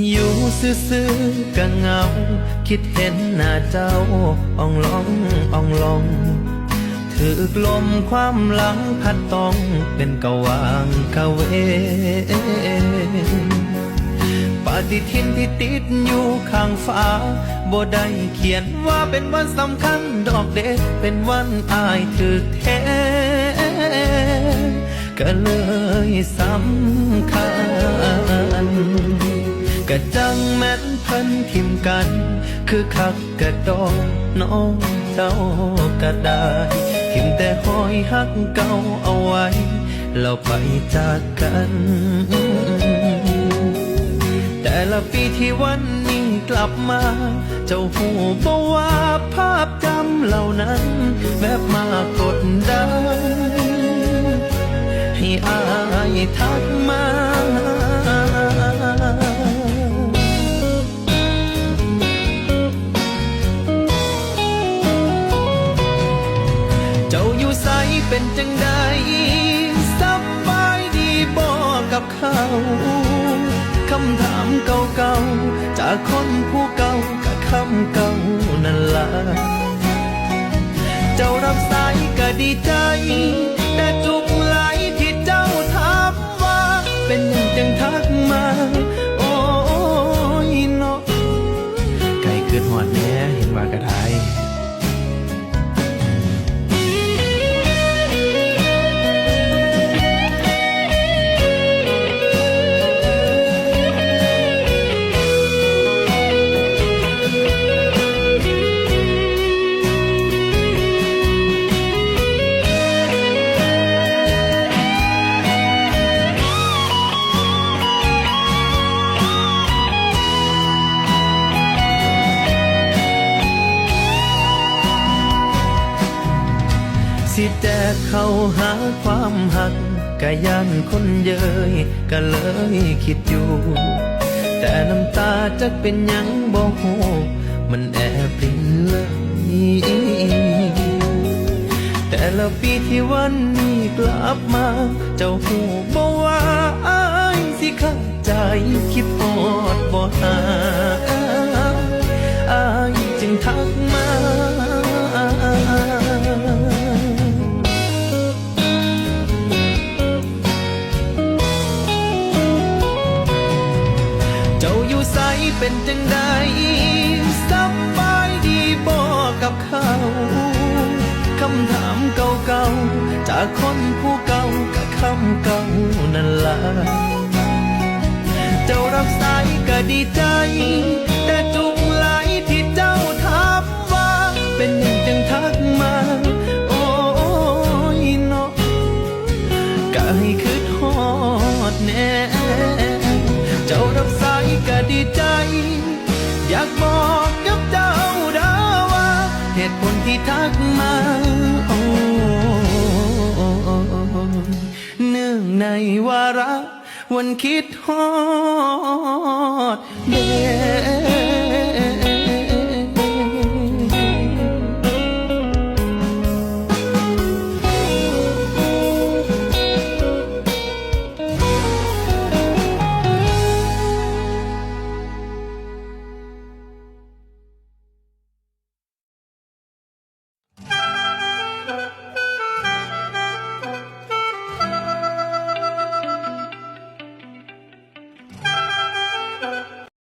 อยู่ซื่อๆก็เหงา คิดเห็นหน้าเจ้าอ่องลองอ่องลองถือกลมความหลังพัดต้องเป็นกะวางกะเวปฏิทินที่ติดอยู่ข้างฟ้าบ่ได้เขียนว่าเป็นวันสำคัญดอกเด็กเป็นวันอายถึกแท้ก็เลยสำคัญ ก็จังแม่นพิ่นทิมกัน คือคักกะดอกน้องเจ้าก็ได้ทิมแต่หอยหักเก่าเอาไว้แล้วไปจากกัน แต่ละปีที่วันนี้กลับมา เจ้าหูบอกว่าภาพจำเหล่านั้นแบบมา เป็นจังใดสบายดีบอกกับเขาคำถามเก่าๆจากคนผู้เก่ากับคำเก่านั่นละเจ้ารับสายก็ดีใจ แต่เข้าหาความหักกะยันคนเยยก็เลยคิดอยู่ แต่น้ำตาจะเป็นยังบ่ฮู้มันแอบรินเลยแต่ละปีที่วันนี้กลับมา เจ้าหูบอกว่าอายสิข้าใจคิดอดบ่หา เป็นจังใดสบายดีบอกกับเขาคำถามเก่าๆ จากคนผู้เก่ากับคำเก่านั่นล่ะเจ้ารับสายก็ดีใจ ทักมาโอเนื่องในวาระวันคิดฮอดเด